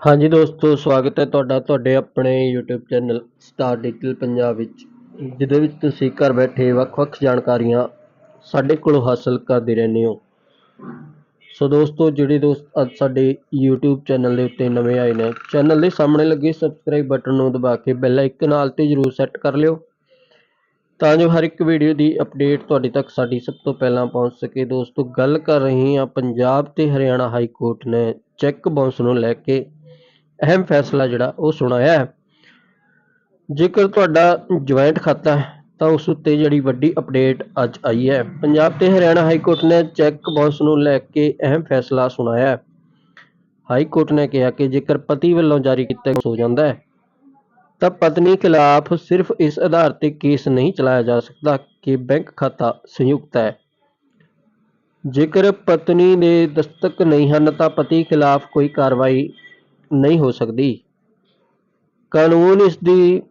ਹਾਂਜੀ ਦੋਸਤੋ, ਸਵਾਗਤ ਹੈ ਤੁਹਾਡਾ, ਤੁਹਾਡੇ ਆਪਣੇ YouTube channel star digital Punjab ਵਿੱਚ, ਜਿਹਦੇ ਵਿੱਚ ਤੁਸੀਂ ਘਰ ਬੈਠੇ ਵੱਖ-ਵੱਖ ਜਾਣਕਾਰੀਆਂ ਸਾਡੇ ਕੋਲੋਂ ਹਾਸਲ ਕਰਦੇ ਰਹਿੰਦੇ ਹੋ। ਸੋ ਦੋਸਤੋ, ਜਿਹੜੇ ਦੋਸਤ ਅੱਜ ਸਾਡੇ YouTube ਚੈਨਲ ਦੇ ਉੱਤੇ ਨਵੇਂ ਆਏ ਨੇ ਚੈਨਲ ਦੇ ਸਾਹਮਣੇ ਲੱਗੇ ਸਬਸਕ੍ਰਾਈਬ ਬਟਨ ਨੂੰ ਦਬਾ ਕੇ ਬੈਲ ਆਈਕਨ ਨਾਲ ਤੇ ਜਰੂਰ ਸੈੱਟ ਕਰ ਲਿਓ, ਤਾਂ ਜੋ ਹਰ ਇੱਕ ਵੀਡੀਓ ਦੀ ਅਪਡੇਟ ਤੁਹਾਡੇ ਤੱਕ ਸਾਡੀ ਸਭ ਤੋਂ ਪਹਿਲਾਂ ਪਹੁੰਚ ਸਕੇ। ਦੋਸਤੋ, ਗੱਲ ਕਰ ਰਹੇ ਹਾਂ ਪੰਜਾਬ ਤੇ ਹਰਿਆਣਾ ਹਾਈ ਕੋਰਟ ਨੇ ਚੈੱਕ ਬਾਉਂਸ ਨੂੰ ਲੈ ਕੇ। ਅਹਿਮ ਫੈਸਲਾ ਜਿਹੜਾ ਉਹ ਸੁਣਾਇਆ ਹੈ। ਜੇਕਰ ਤੁਹਾਡਾ ਜੁਆਇੰਟ ਖਾਤਾ ਹੈ, ਤਾਂ ਉਸ ਉੱਤੇ ਜਿਹੜੀ ਵੱਡੀ ਅਪਡੇਟ ਅੱਜ ਆਈ ਹੈ। ਪੰਜਾਬ ਤੇ ਹਰਿਆਣਾ ਹਾਈ ਕੋਰਟ ਨੇ ਚੈੱਕ ਬਾਉਂਸ ਨੂੰ ਲੈ ਕੇ ਅਹਿਮ ਫੈਸਲਾ ਸੁਣਾਇਆ ਹੈ। ਹਾਈ ਕੋਰਟ ਨੇ ਕਿਹਾ ਕਿ ਜੇਕਰ ਪਤੀ ਵੱਲੋਂ ਜਾਰੀ ਕੀਤਾ ਹੋ ਜਾਂਦਾ ਹੈ, ਤਾਂ ਪਤਨੀ ਖਿਲਾਫ ਸਿਰਫ ਇਸ ਆਧਾਰ ਤੇ ਕੇਸ ਨਹੀਂ ਚਲਾਇਆ ਜਾ ਸਕਦਾ ਕਿ ਬੈਂਕ ਖਾਤਾ ਸੰਯੁਕਤ ਹੈ। ਜੇਕਰ ਪਤਨੀ ਦੇ ਦਸਤਕ ਨਹੀਂ ਹਨ, ਤਾਂ ਪਤੀ ਖਿਲਾਫ ਕੋਈ ਕਾਰਵਾਈ ਨਹੀਂ ਹੋ ਸਕਦੀ। ਕਾਨੂੰਨ ਇਸ ਦੀ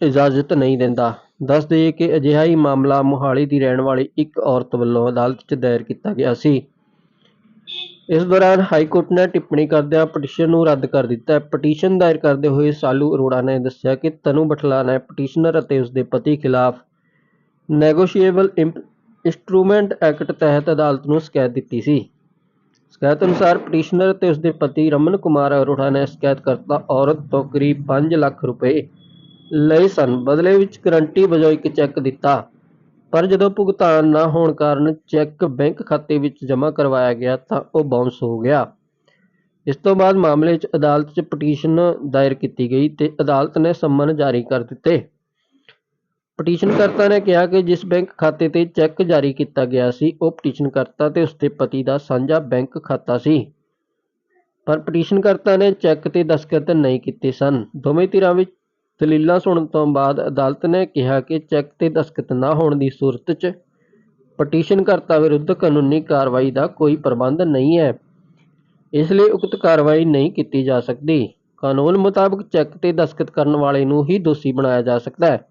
ਇਜਾਜ਼ਤ ਨਹੀਂ ਦਿੰਦਾ। ਦੱਸ ਦੇਈਏ ਕਿ ਅਜਿਹਾ ਹੀ ਮਾਮਲਾ ਮੋਹਾਲੀ ਦੀ ਰਹਿਣ ਵਾਲੀ ਇੱਕ ਔਰਤ ਵੱਲੋਂ ਅਦਾਲਤ 'ਚ ਦਾਇਰ ਕੀਤਾ ਗਿਆ ਸੀ। ਇਸ ਦੌਰਾਨ ਹਾਈ ਕੋਰਟ ਨੇ ਟਿੱਪਣੀ ਕਰਦਿਆਂ ਪਟੀਸ਼ਨ ਨੂੰ ਰੱਦ ਕਰ ਦਿੱਤਾ। ਹੈ ਪਟੀਸ਼ਨ ਦਾਇਰ ਕਰਦੇ ਹੋਏ ਸਾਲੂ ਅਰੋੜਾ ਨੇ ਦੱਸਿਆ ਕਿ ਤਨੂ ਬਠਲਾ ਨੇ ਪਟੀਸ਼ਨਰ ਅਤੇ ਉਸ ਦੇ ਪਤੀ ਖਿਲਾਫ ਨੈਗੋਸ਼ੀਏਬਲ ਇੰਸਟਰੂਮੈਂਟ ਐਕਟ ਤਹਿਤ ਅਦਾਲਤ ਨੂੰ ਸ਼ਿਕਾਇਤ ਦਿੱਤੀ ਸੀ। ਸ਼ਿਕਾਇਤ ਅਨੁਸਾਰ ਪਟੀਸ਼ਨਰ ਅਤੇ ਉਸਦੇ ਪਤੀ ਰਮਨ ਕੁਮਾਰ ਅਰੋੜਾ ਨੇ ਸ਼ਿਕਾਇਤਕਰਤਾ ਔਰਤ ਤੋਂ ਕਰੀਬ 5 ਲੱਖ ਰੁਪਏ ਲਏ ਸਨ। ਬਦਲੇ ਵਿੱਚ ਗਰੰਟੀ ਵਜੋਂ ਇੱਕ ਚੈੱਕ ਦਿੱਤਾ। ਪਰ ਜਦੋਂ ਭੁਗਤਾਨ ਨਾ ਹੋਣ ਕਾਰਨ ਚੈੱਕ ਬੈਂਕ ਖਾਤੇ ਵਿੱਚ ਜਮ੍ਹਾਂ ਕਰਵਾਇਆ ਗਿਆ ਤਾਂ ਉਹ ਬਾਉਂਸ ਹੋ ਗਿਆ। ਇਸ ਤੋਂ ਬਾਅਦ ਮਾਮਲੇ 'ਚ ਅਦਾਲਤ 'ਚ ਪਟੀਸ਼ਨ ਦਾਇਰ ਕੀਤੀ ਗਈ ਤੇ ਅਦਾਲਤ ਨੇ ਸੰਮਨ ਜਾਰੀ ਕਰ ਦਿੱਤੇ। ਪਟੀਸ਼ਨਕਰਤਾ ਨੇ ਕਿਹਾ ਕਿ ਜਿਸ ਬੈਂਕ ਖਾਤੇ ਤੇ ਚੈੱਕ ਜਾਰੀ ਕੀਤਾ ਗਿਆ ਸੀ, ਉਹ ਪਟੀਸ਼ਨਕਰਤਾ ਤੇ ਉਸਦੇ ਪਤੀ ਦਾ ਸਾਂਝਾ ਬੈਂਕ ਖਾਤਾ ਸੀ। ਪਰ ਪਟੀਸ਼ਨਕਰਤਾ ਨੇ ਚੈੱਕ ਤੇ ਦਸਤਖਤ ਨਹੀਂ ਕੀਤੇ ਸਨ। ਦੋਵੇਂ ਧਿਰਾਂ ਵਿੱਚ ਦਲੀਲਾਂ ਸੁਣਨ ਤੋਂ ਬਾਅਦ ਅਦਾਲਤ ਨੇ ਕਿਹਾ ਕਿ ਚੈੱਕ ਤੇ ਦਸਤਖਤ ਨਾ ਹੋਣ ਦੀ ਸੂਰਤ 'ਚ ਪਟੀਸ਼ਨਕਰਤਾ ਵਿਰੁੱਧ ਕਾਨੂੰਨੀ ਕਾਰਵਾਈ ਦਾ ਕੋਈ ਪ੍ਰਬੰਧ ਨਹੀਂ ਹੈ। ਇਸ ਲਈ ਉਕਤ ਕਾਰਵਾਈ ਨਹੀਂ ਕੀਤੀ ਜਾ ਸਕਦੀ। ਕਾਨੂੰਨ ਮੁਤਾਬਕ ਚੈੱਕ ਤੇ ਦਸਤਖਤ ਕਰਨ ਵਾਲੇ ਨੂੰ ਹੀ ਦੋਸ਼ੀ ਬਣਾਇਆ ਜਾ ਸਕਦਾ ਹੈ।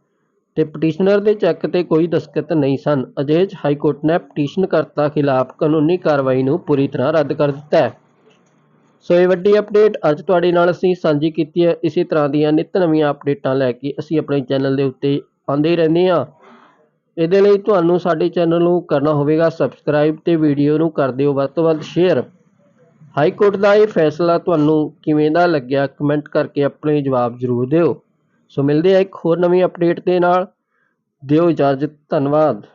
ਤੇ ਪਟੀਸ਼ਨਰ ਦੇ ਚੈੱਕ ਤੇ ਕੋਈ ਦਸਖਤ ਨਹੀਂ ਸਨ। ਅਜਿਹੇ 'ਚ ਹਾਈ ਕੋਰਟ ਨੇ ਪਟੀਸ਼ਨਕਰਤਾ ਖਿਲਾਫ ਕਾਨੂੰਨੀ ਕਾਰਵਾਈ ਨੂੰ ਪੂਰੀ ਤਰ੍ਹਾਂ ਰੱਦ ਕਰ ਦਿੱਤਾ ਹੈ। ਸੋ ਇਹ ਵੱਡੀ ਅਪਡੇਟ ਅੱਜ ਤੁਹਾਡੇ ਨਾਲ ਅਸੀਂ ਸਾਂਝੀ ਕੀਤੀ ਹੈ। ਇਸੇ ਤਰ੍ਹਾਂ ਦੀਆਂ ਨਿਤ ਨਵੀਆਂ ਅਪਡੇਟਾਂ ਲੈ ਕੇ ਅਸੀਂ ਆਪਣੇ ਚੈਨਲ ਦੇ ਉੱਤੇ ਆਉਂਦੇ ਰਹਿੰਦੇ ਹਾਂ। ਇਹਦੇ ਲਈ ਤੁਹਾਨੂੰ ਸਾਡੇ ਚੈਨਲ ਨੂੰ ਕਰਨਾ ਹੋਵੇਗਾ ਸਬਸਕ੍ਰਾਈਬ ਤੇ ਵੀਡੀਓ ਨੂੰ ਕਰ ਦਿਓ ਵੱਧ ਤੋਂ ਵੱਧ ਸ਼ੇਅਰ ਹਾਈ ਕੋਰਟ ਦਾ ਇਹ ਫੈਸਲਾ ਤੁਹਾਨੂੰ ਕਿਵੇਂ ਦਾ ਲੱਗਿਆ? ਕਮੈਂਟ ਕਰਕੇ ਆਪਣੇ ਜਵਾਬ ਜ਼ਰੂਰ ਦਿਓ। ਸੋ ਮਿਲਦੇ ਆ ਇੱਕ ਹੋਰ ਨਵੀਂ ਅਪਡੇਟ ਦੇ ਨਾਲ। ਦਿਓ ਇਜਾਜ਼ਤ ਧੰਨਵਾਦ।